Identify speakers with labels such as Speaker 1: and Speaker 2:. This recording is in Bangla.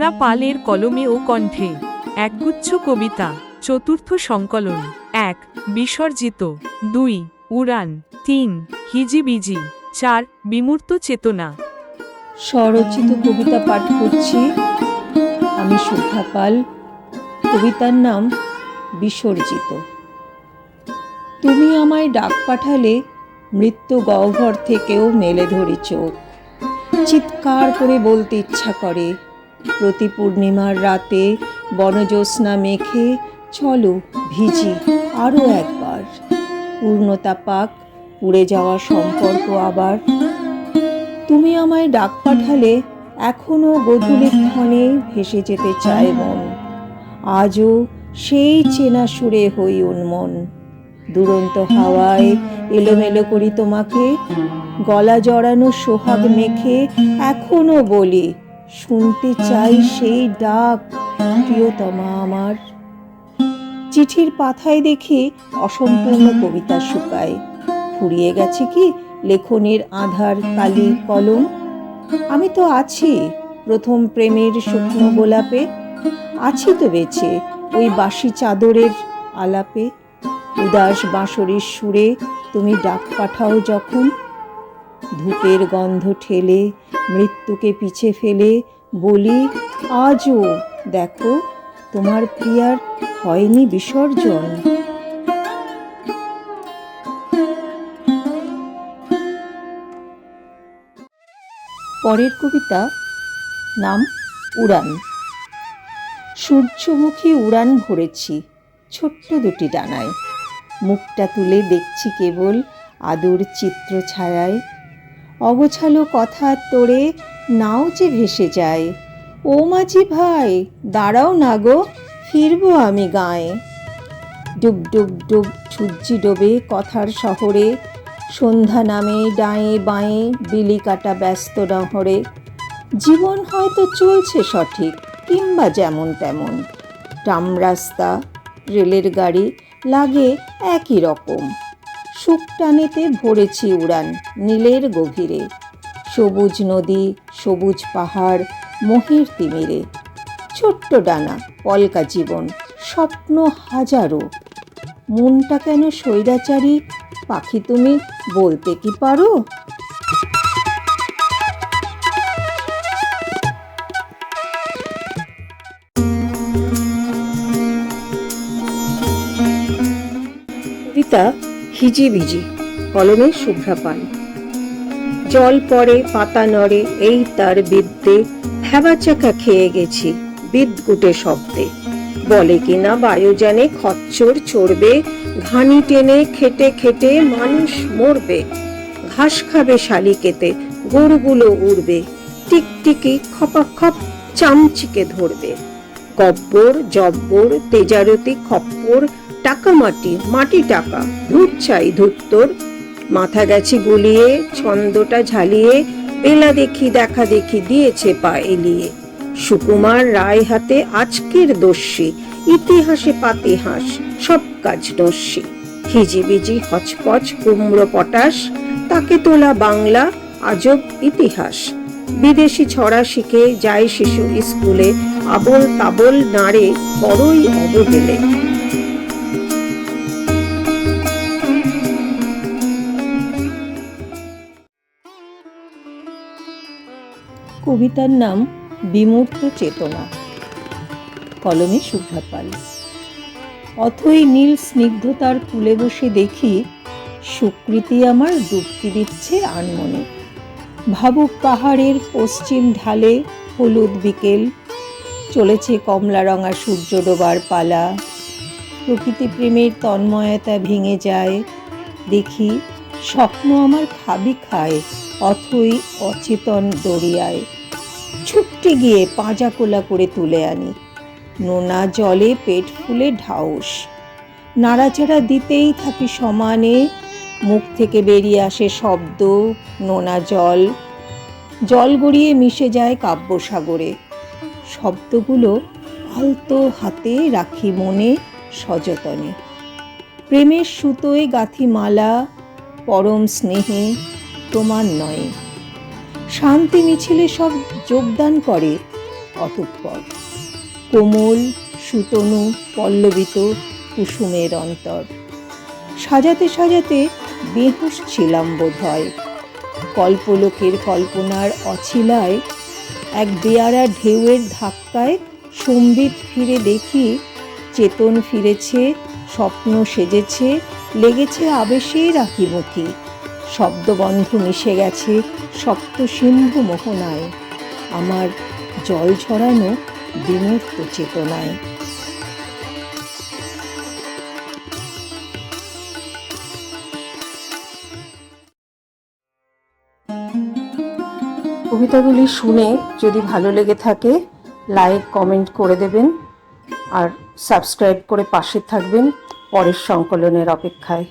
Speaker 1: শুভ্রা পালের কলমে ও কণ্ঠে, একগুচ্ছ কবিতা, চতুর্থ সংকলন, এক, বিসর্জিত, দুই, উড়ান, তিন, হিজিবিজি, চার, বিমূর্ত চেতনা।
Speaker 2: স্বরচিত কবিতা পাঠ করছি আমি শুভ্রা পাল। কবিতার নাম বিসর্জিত। তুমি আমায় ডাক পাঠালে মৃত্যু গহ্বর থেকেও মেলে ধরি চোখ। চিৎকার করে বলতে ইচ্ছা করে প্রতি পূর্ণিমার রাতে বনজ্যোৎস্না মেখে চলো ভিজি আরও একবার। পূর্ণতা পাক উড়ে যাওয়া সম্পর্ক আবার। তুমি আমায় ডাক পাঠালে এখনও গধূলি ক্ষণে ভেসে যেতে চায় মন। আজও সেই চেনা সুরে হই উন্মন। দুরন্ত হাওয়ায় এলোমেলো করি তোমাকে, গলা জড়ানো সোহাগ মেখে এখনও বলি শুনতে চাই সেই ডাক, প্রিয়তমা আমার। চিঠির পাথায় দেখি অসম্পূর্ণ কবিতা শুকায়। ফুরিয়ে গেছে কি লেখনের আধার কালি কলম? আমি তো আছি প্রথম প্রেমের শুকনো গোলাপে। আছি তো বেছে ওই বাসি চাদরের আলাপে। উদাস বাঁশরের সুরে তুমি ডাক পাঠাও যখন। ধূপের গন্ধ ঠেলে মৃত্যুকে পিছে ফেলে বলি, আজও দেখো, তোমার প্রিয়ার হয়নি বিসর্জন। পরের কবিতা নাম উড়ান। সূর্যমুখী উড়ান ভরেছি ছোট্ট দুটি ডানায়। মুখটা তুলে দেখছি কেবল আদুর চিত্র ছায়ায় অগোছালো কথা তোড়ে নাও যে ভেসে যায়। ও মাঝি ভাই, দাঁড়াও না গো, ফিরবো আমি গায়ে। ডুব ডুব ডুব সূর্যি ডোবে কথার শহরে, সন্ধ্যা নামে ডায়ে বাঁয়ে বিলি কাটা ব্যস্ত নহরে। জীবন হয়তো চলছে সঠিক, কিংবা যেমন তেমন। টাম রাস্তা, রেলের গাড়ি, লাগে একই রকম। সুখ টানেতে ভরেছি উড়ান নীলের গভীরে। সবুজ নদী, সবুজ পাহাড়, মহির তিমিরে। ছোট্ট ডানা, পলকা জীবন, স্বপ্ন হাজারো। মনটা কেন স্বৈরাচারী? পাখি তুমি বলতে কি পারো? কবিতা হিজিবিজি, কলমে শুভ্রা পান। জল পড়ে, পাতা নড়ে, এই তার বিদ্যে চাকা খেয়ে গেছি বিদ্যুটে শব্দে। বলে কিনা বায়ুযানে খচ্চর চড়বে, ঘানি টেনে খেটে খেটে মানুষ মরবে। ঘাস খাবে শালিকেতে, গরুগুলো উড়বে, টিকটিকি খপাখপ চামচিকে ধরবে। গব্বর জব্বর, তেজারতি খপ্পর টাকা মাটি মাটি টাকা। ধূপ চাই ধুত্তর মাথা গেছে গুলিয়ে, ছন্দটা ঝালিয়ে বেলা দেখি, দেখা দেখি দিয়েছে পা এলিয়ে। সুকুমার রায় হাতে আজকের দস্যি, ইতিহাসে পাতিহাস সব কাজ নস্যি। হিজিবিজি, হচপচ, কুমড়ো পটাশ, তাকে তোলা বাংলা আজব ইতিহাস। বিদেশি ছড়া শিখে যায় শিশু স্কুলে, আবল তাবল নাড়ে বড়ই অবহেলে। কবিতার নাম বিমূর্ত চেতনা, কলমে শুভ্রা পাল। অথই নীল স্নিগ্ধতার কুলে বসে দেখি সুকৃতি আমার ডুবকি দিচ্ছে আনমনে। ভাবুক পাহাড়ের পশ্চিম ঢালে হলুদ বিকেল, চলেছে কমলা রঙা সূর্য ডোবার পালা। প্রকৃতি প্রেমের তন্ময়তা ভেঙে যায়, দেখি স্বপ্ন আমার খাবি খায় অথই অচেতন দরিয়ায়। ছুটতে গিয়ে পাঁজা কোলা করে তুলে আনি। নোনা জলে পেট ফুলে ঢাউস। নাড়াচাড়া দিতেই থাকি সমানে। মুখ থেকে বেরিয়ে আসে শব্দ, নোনা জল। জল গড়িয়ে মিশে যায় কাব্যসাগরে। শব্দগুলো আলতো হাতে রাখি মনে সযতনে। প্রেমের সুতোয় গাথি মালা পরম স্নেহে প্রমাণ নয়। শান্তি মিছিলে সব যোগদান করে অতঃপর। কোমল, সুতনু, পল্লবিত কুসুমের অন্তর। সাজাতে সাজাতে বেহুশ ছিলাম বোধ হয় কল্পলোকের কল্পনার অছিলায় এক বেয়ারা ঢেউয়ের ধাক্কায় সম্বিত ফিরে দেখি, চেতন ফিরেছে, স্বপ্ন সেজেছে, লেগেছে আবেশের আঁকিমুখি। শব্দবন্ধ মিশে গেছে সপ্ত সিন্ধু মোহনায়। আমার জল ঝরানো বিমূর্ত চেতনায়। কবিতাগুলি শুনে যদি ভালো লেগে থাকে লাইক কমেন্ট করে দেবেন আর সাবস্ক্রাইব করে পাশে থাকবেন পরের সংকলনের অপেক্ষায়।